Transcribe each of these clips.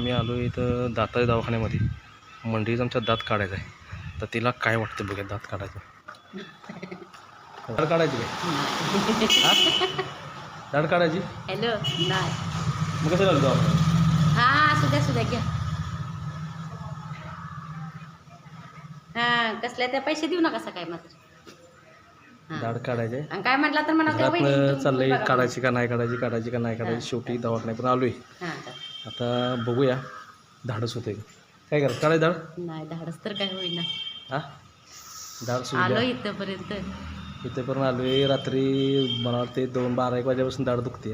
आम्ही आलो इथं दाता दवाखान्यामध्ये. मंडळीचा आमच्या दात काढायचा आहे. तर तिला काय वाटतं बघा दात काढायचं. दाढ काढायची काय? काढायची? हॅलो मग कसं झालं हा असू द्या घ्या. हा कसल्या त्या पैसे देऊ नका सकाळी मात्र. दाढ काढायची. आहे काय म्हटलं तर म्हणा चाललंय. काढायची का नाही काढायची काढायची का नाही काढायची शेवटी दवाखान्यात आलोय. हा आता बघूया. धाडस होते काय करा काढाय दाढ नाही धाडस तर काय होईना. हा? दाढ आलो इथपर्यंत. इथे पण आलोय. रात्री मला वाटते दोन बारा एक वाजेपासून दाढ दुखते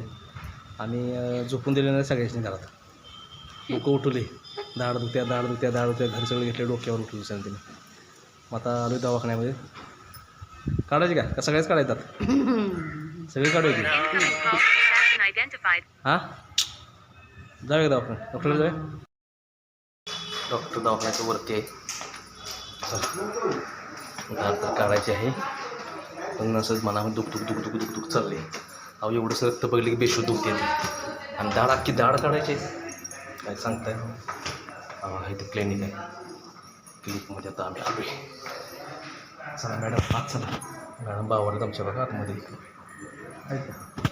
आणि अं, झोपून दिले नाही सगळ्याच घरात. डोकं उठवले दाढ दुखत्या दाढ दुखत्या दाढ दुखत्या. घर सगळे घेतले डोक्यावर उठवले सांग तिने मग आता आलोय दवाखान्यामध्ये. काढायची का? का सगळ्याच काढायतात? सगळे काढायचे हां? जाऊया दवाखान्यात? डॉक्टर जाऊया? डॉक्टर दवाखान्याच्या वरती आहे. तर काढायची आहे. पण असंच मनामध्ये दुख दुख दुख दुख दुख दुख चालले अहो एवढंसं रक्त बघितलं की बेशुद्ध दुखते आणि दाढ अख्खी दाढ काढायची आहे. काय सांगताय? हा इथे क्लिनिक आहे. क्लिनिकमध्ये आता आम्ही आलो चला मॅडम आत चला. मॅडम बावरत आमच्या बघा आतमध्ये. आहेत का?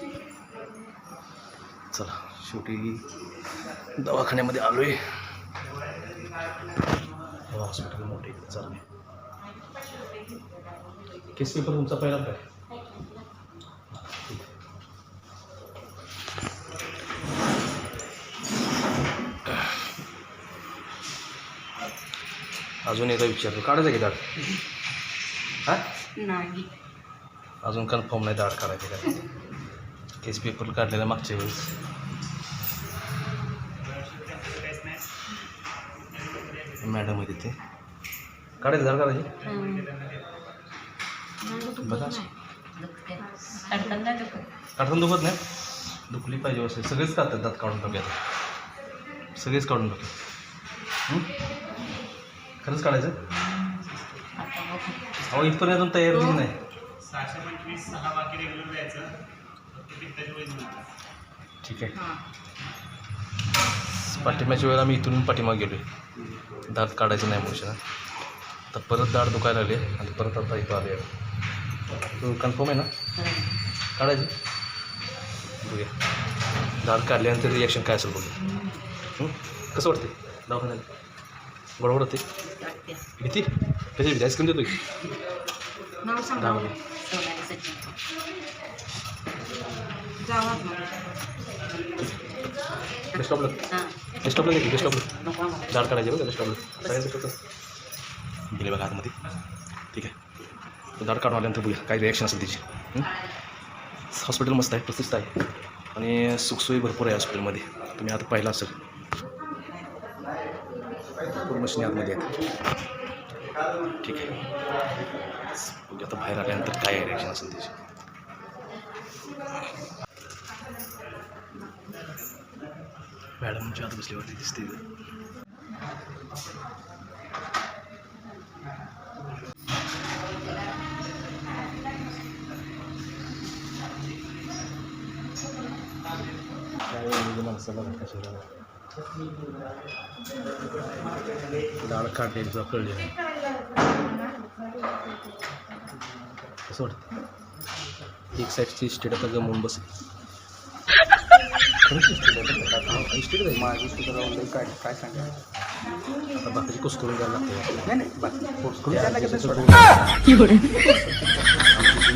चला शेवटी दवाखान्यामध्ये आलो आहे हॉस्पिटल मोठे चालू. केस पेपर तुमचा पहिला काय अजून एकदा विचारतो काढायचं की दाढ? हां? नाही. अजून कन्फर्म नाही दाढ काढायची काय केस पेपर काढलेला मागच्या वेळेस. मॅडम आहे तिथे काढायचं झालं काढायचे? बघा. काढताना दुखत. नाही? दुखली पाहिजे असेल. सगळेच काढतात दात काढून टाकूयात सगळेच काढून टाकू खरंच काढायचं? अहो इथपर्यंत अजून तयार नाही. सहाशे पंचवीस सहा बाकी रेग्युलर द्यायचं. ठीक आहे. पाठिंब्याच्या वेळेला मी इथून पाठीमागे गेलो दात काढायचं नाही मोशन तर परत दाढ दुखायला लागले आणि परत आता इथं आले तू कन्फर्म आहे ना. काढायची? बघूया. दाढ काढल्यानंतर रिॲक्शन काय असेल बघूया? कसं वाटते दवाखान्यात? बरोबर होते. भीती? कशी भीती आईस्क्रीम देतो की नाव बेस्ट ऑफ नको आम्हाला. दाढ काढायची बघा ऑफ सगळ्यांचं कसं गेले बघा आतमध्ये. ठीक आहे. दाढ काढून आल्यानंतर बघूया काय रिॲक्शन असेल तिची हं? हॉस्पिटल मस्त आहे प्रसिद्ध आहे. आणि सुखसोयी भरपूर आहे हॉस्पिटलमध्ये तुम्ही आता पाहिलं असेल. भरपूर मशीन आतमध्ये आहेत. ठीक आहे. आता बाहेर आल्यानंतर काय रिॲक्शन असेल त्याची. मॅडमच्या आत बसल्यावरती दिसते डाळ काढली तुला कळले नाही. कसं वाटतं. एक साईडची स्टेट आता जमून बसेल. स्टेट आहे. माझी सुद्धा काय काय सांगा? आता बाकीची कुस्करून द्यायला लागते नाही नाही बाकी पोस्टकडून त्याला कसं आमची सोडा जी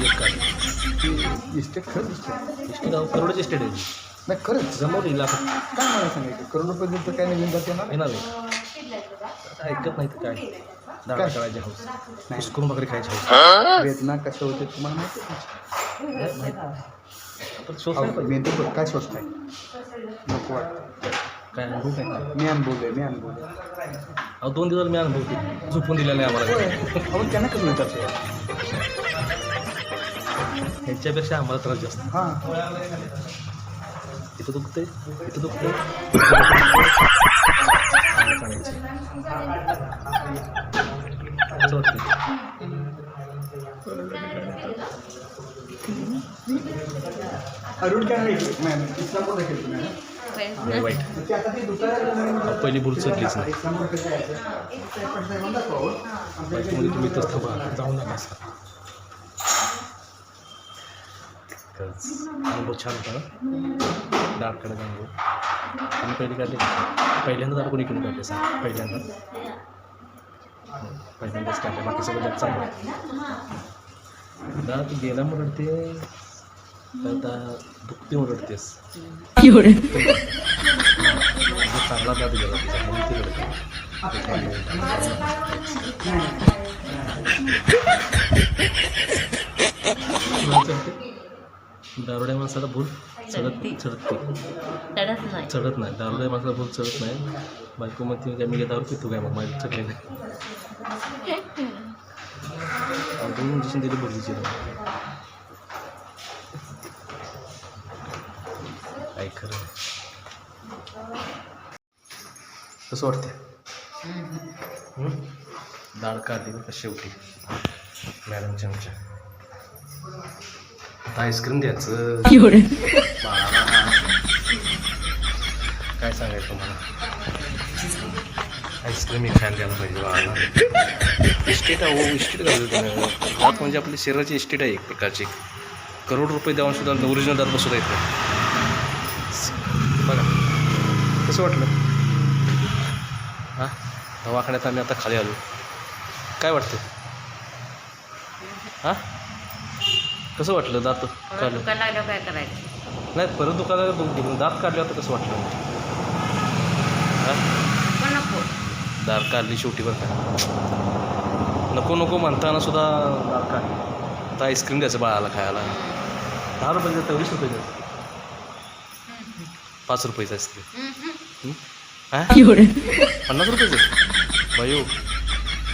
एक काढ इस्टेट खरंच इस्टेट इस्टेट गाव करोडची स्टेट आहे. नाही खरंच. जमवली लाख. काय मला सांगायचं? करोड रुपये दिलं तर काय नवीन जाते ना? येणार नाही. ऐकत नाही तर काय काय? करायची हौस कुस्करून भाकरी खायची हौस वेदना कशा होते तुम्हाला माहिती आपण. मेंदू काय स्वस्त आहे? नको वाटतं. काय अनुभव काय मी अनुभवलंय मी अनुभवलंय अहो दोन दिवस मी अनुभव. झोपून दिला नाही आम्हाला. अहो त्यांना विचारतो ह्यांच्यापेक्षा आम्हाला त्रास जास्त. हां. इथं दुखते इथं दुखते असं वाटतं अरुण मॅम होय. वाईट पहिली भूल चढलीच नाही. तुम्ही तर थांबा जाऊ नका अनुभव छान होता जाऊन तुम्ही पहिले काढले का? पहिल्यांदा दाड कोणी कोणी काढले सांग. पहिल्यांदा पहिल्यांदाच काढले बाकी सगळं दात चांगलं. दात गेला म्हणून रडते आता दुखते म्हणून रडतेस चांगला दात गेला तिचा म्हणून ती रडते दारुड्या माणसाला भूल चढत चढते. चढत नाही. चढत नाही. दारुड्या माणसाला भूल चढत नाही. बायको म्हणते काय मी दारू पितो काय मग? माझी चढले नाही. दोन इंजेक्शन दिले भरलीचे काय खरं. कसं वाटते? डाळ काढली बरं का शेवटी? मॅडमच्या आमच्या आता आईस्क्रीम द्यायचं. काय सांगायचं तुम्हाला? आईस्क्रीम हे खायला द्यायला पाहिजे बाळाला इस्टेट आहे हो इस्टेट घालू दात म्हणजे आपली शरीराची इस्टेट आहे एक प्रकारची. करोड रुपये देऊन सुद्धा ओरिजिनल दात बसवता येत. नाही बघा कसं वाटलं? हां? दवाखान्यात आम्ही आता खाली आलो. काय वाटतं? हां? कसं वाटलं दात काढलं? काय करायचं? नाही परत दुकानाला दु- दात काढल्यावर तर कसं वाटलं? हां? पण नको. दात काढली शेवटी बरं का. नको नको म्हणताना सुद्धा दात काढली. आता आईस्क्रीम द्यायचं बाळाला खायला. दहा रुपये देतं वीस रुपये देतं पाच रुपयाचं आईस्क्रीम. हां पन्नास रुपयाचं बायो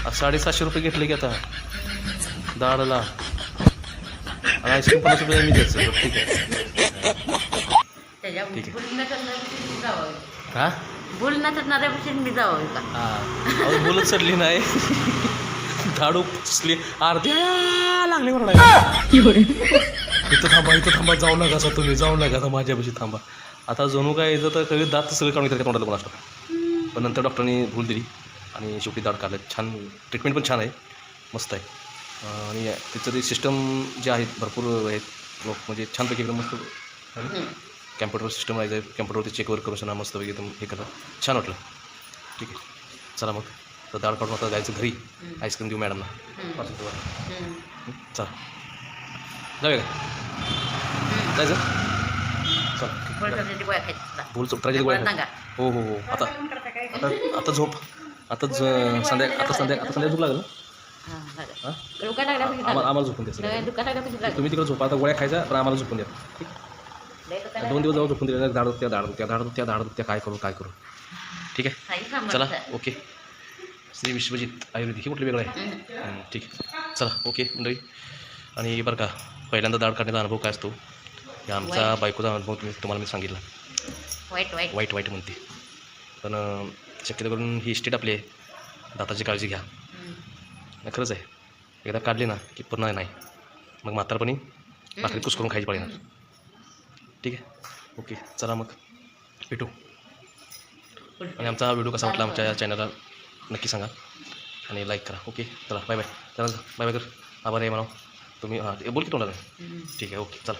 आज साडेसातशे रुपये घेतले की आता. दाडाला आणि आईस्क्रीम पन्नास रुपये मी द्यायचं बरं, ठीक आहे. ठीक आहे. हां? बोलणं करणाऱ्यापेक्षा मी जावं का? हां. बोलत चढली नाही. धाडू पुसली. अर्ध्या लागली म्हणा इथं थांबा इथं थांबा. जाऊ नका असं तुम्ही. जाऊ नका आता माझ्यापाशी थांबा. आता जणू काय येतं तर कधी दात सगळं काढून घेतात तोंडाला कोण पण नंतर डॉक्टरांनी भूल दिली आणि शेवटी दाढ काढलं. छान ट्रीटमेंट पण छान आहे. मस्त आहे. आणि तिचं ते सिस्टम जे आहेत भरपूर आहेत. लोक म्हणजे छानपैकी एकदम मस्त कॅम्प्युटर सिस्टम आहे. कॅम्प्युटरवरती चेकवर करू शकणार मस्तपैकी एकदम हे करा छान वाटलं. ठीक आहे. चला मग. तर दाळ काढून आता जायचं घरी. आईस्क्रीम देऊ मॅडमना चला. जाऊया का? जायचं? चला. फळ करण्याची गोळ्या खायची. हो हो हो. आता आता आता झोप. आता ज- संध्या आता संध्या आता संध्या झोप लागेल हा. हां? आम्हाला झोपून जागा. तुम्ही तिकडे झोपा आता गोळ्या खायच्या पण आम्हाला झोपून द्या. ठीक? दोन दिवस जाऊ झोपून दिले. धाड त्या धाड त्या धाड त्या धाड त्या काय करू काय करू? ठीक आहे? चला. ओके. श्री विश्वजित आयुर्वेदिक. हे कुठलं वेगळं आहे? ठीक आहे. चला ओके मंडळी. आणि बरं का पहिल्यांदा दाढ काढण्याचा अनुभव काय असतो? हे आमचा. बायकोचा अनुभव तुम्ही तुम्हाला मी सांगितला. वाईट वाईट वाईट वाईट म्हणते. पण शक्यतो करून ही इस्टेट आपली आहे. दाताची काळजी घ्या. खरंच आहे. एकदा काढली ना की पूर्ण नाही. मग म्हातारपणी भाकरी कुस करून खायची पाहिजे ठीक आहे? ओके चला मग. भेटू. आणि आमचा हा व्हिडिओ कसा वाटला आमच्या चॅनलला नक्की सांगा. आणि लाईक करा. ओके चला बाय बाय चला बाय बाय कर. आभार आहे म्हणा तुम्ही हां बोल की तोंडाला. हम्म. ठीक आहे ओके चला.